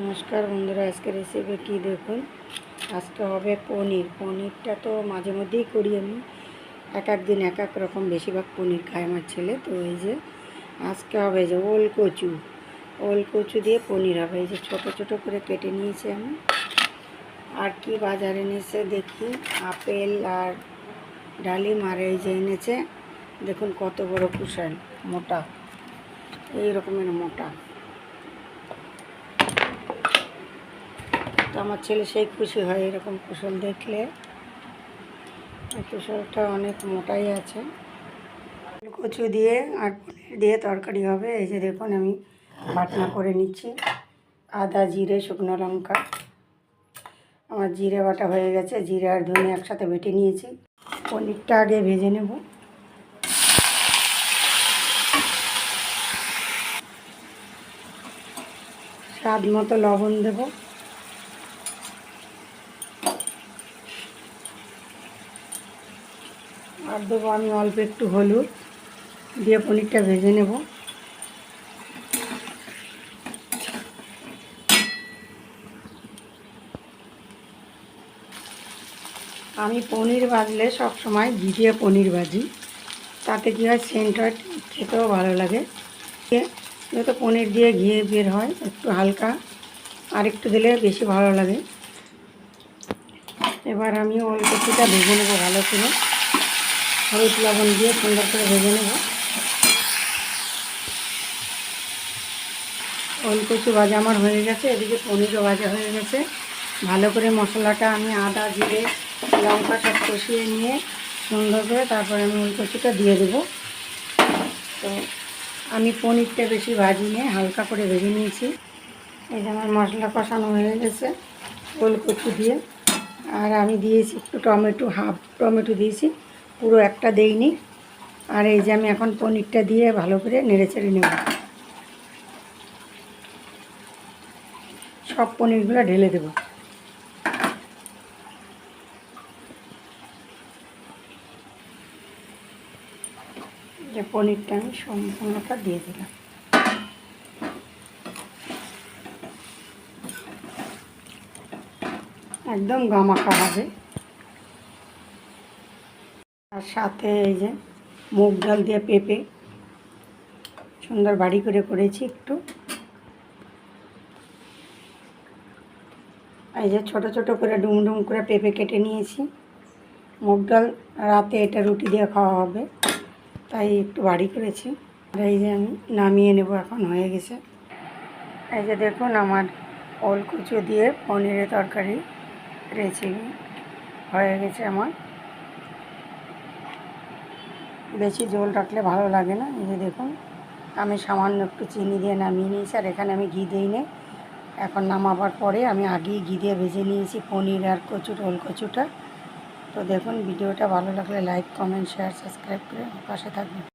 নমস্কার বন্ধুরা আজকে রেসিপি কি দেখুন? আজকে হবে পনির। পনিরটা তো মাঝে মধ্যেই করি আমি। এক এক দিন এক এক রকম বেশিরভাগ পনির খায় আমার ছেলে। তো এই যে আজকে হবে যে ওল কচু ওল কচু দিয়ে পনির হবে। এই যে ছোটো ছোটো করে কেটে নিয়েছি আমি। আর কি বাজারে এনেছে দেখি। আপেল আর ডালিম আর এই যে এনেছে। দেখুন কত বড় কুশাল, মোটা। এই রকমের মোটা। তো আমার ছেলে সেই খুশি হয় এরকম কুশল দেখলে। কুশলটা অনেক মোটাই আছে। কচু দিয়ে আর পনির দিয়ে তরকারি হবে। এই যে দেখুন আমি বাটনা করে নিচ্ছি। আদা, জিরে, শুকনো লঙ্কা। আমার জিরে বাটা হয়ে গেছে। জিরে আর ধনে একসাথে বেটে নিয়েছি। পনিরটা আগে ভেজে নেব। স্বাদ মতো লবণ দেবো। আর দেবো আমি অল্প একটু হলুদ, দিয়ে পনিরটা ভেজে নেব। আমি পনির ভাজলে সব সময় ঘি দিয়ে পনির ভাজি, তাতে কী হয়, সেন্ট হয়, খেতেও ভালো লাগে। যেহেতু পনির দিয়ে ঘি বের হয়, একটু হালকা, আর একটু দিলে বেশি ভালো লাগে। এবার আমি ওল কচুটা ভেজে নেব ভালো করে। হলুদ লবণ দিয়ে সুন্দর করে ভেজে নেব। ওল কচু ভাজা আমার হয়ে গেছে, এদিকে পনিরও ভাজা হয়ে গেছে। ভালো করে মশলাটা আমি আদা, জিরে, লঙ্কা সব কষিয়ে নিয়ে সুন্দর করে তারপরে আমি ওল কচুটা দিয়ে দেবো। তো আমি পনিরটা বেশি ভাজি নিয়ে হালকা করে ভেজে নিয়েছি। এই যে আমার মশলা কষানো হয়ে গেছে ওল কচু দিয়ে। আর আমি দিয়েছি একটু টমেটো, হাফ টমেটো দিয়েছি। পুরো একটা দেইনি। আর এই যে আমি এখন পনিরটা দিয়ে ভালো করে নেড়ে চেড়ে নেব। সব পনিরগুলো ঢেলে দেব। যে পনিরটা আমি সম্পূর্ণটা দিয়ে দিলাম। একদম গামাখা হবে। আর সাথে এই যে মুগ ডাল দিয়ে পেঁপে। সুন্দর বাড়ি করে করেছি একটু। এই যে ছোট ছোট করে ডুম ডুম করে পেঁপে কেটে নিয়েছি। মুগ ডাল রাতে এটা রুটি দিয়ে খাওয়া হবে, তাই একটু বাড়ি করেছি। এই যে আমি নামিয়ে নেব এখন, হয়ে গেছে। এই যে দেখুন আমার ওল কুচো দিয়ে পনিরের তরকারি রেসিপি হয়ে গেছে আমার। বেশি জল রাখলে ভালো লাগে না, এই যে দেখুন। আমি সামান্য একটু চিনি দিয়ে নামিয়ে নিয়েছি, আর এখানে আমি ঘি দিই নে এখন নামাবার পরে আমি আগেই ঘি দিয়ে ভেজে নিয়েছি পনির আর কচু, রোল কচুটা। তো দেখুন, ভিডিওটা ভালো লাগলে লাইক, কমেন্ট, শেয়ার, সাবস্ক্রাইব করে পাশে থাকবেন।